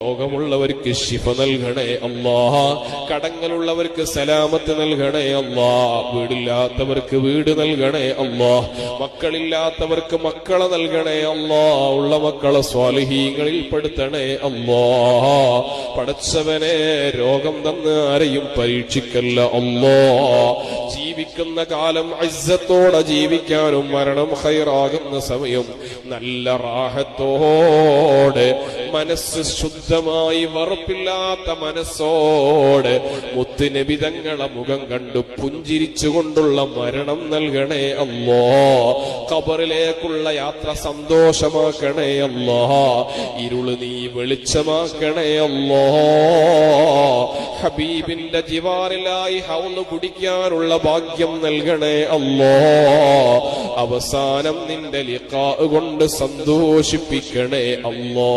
രോഗമുള്ളവർക്ക് ശിഫ നൽകണേ അല്ലാ കടങ്ങളുള്ളവർക്ക് സലാമത്ത് നൽകണേ അല്ലാ വീടില്ലാത്തവർക്ക് വീട് നൽകണേ അല്ലാ മക്കളില്ലാത്തവർക്ക് മക്കളെ നൽകണേ അല്ലാ ഉള്ള മക്കളെ സ്വാലിഹീങ്ങളിൽ പെടുത്തണേ അല്ലാ പടച്ചവനെ രോഗം തന്ന് ആരെയും പരീക്ഷിക്കല്ല അല്ലാ ജീവിക്കുന്ന കാലം അജ്ജത്തോടെ ജീവിക്കാനും മരണം ഹൈറാകുന്ന സമയം നല്ല റാഹത്തോടെ മനസ്സ് ശുദ്ധമായി വറുപ്പില്ലാത്ത മനസ്സോടെ മുത്തുനബിതങ്ങളെ മുഖം കണ്ടു പുഞ്ചിരിച്ചുകൊണ്ടുള്ള മരണം നൽകണേ അല്ലോ. കബറിലേക്കുള്ള യാത്ര സന്തോഷമാക്കണേ അല്ലോ. ഇരുൾ നീ വെളിച്ചമാക്കണേ അല്ലോ. ഹബീബിന്റെ ജിവാറിലായി ഹൗന്ന് കുടിക്കാനുള്ള ഭാഗ്യം നൽകണേ അല്ലോ. അവസാനം നിന്റെ ലിക്കാ കൊണ്ട് സന്തോഷിപ്പിക്കണേ അല്ലോ.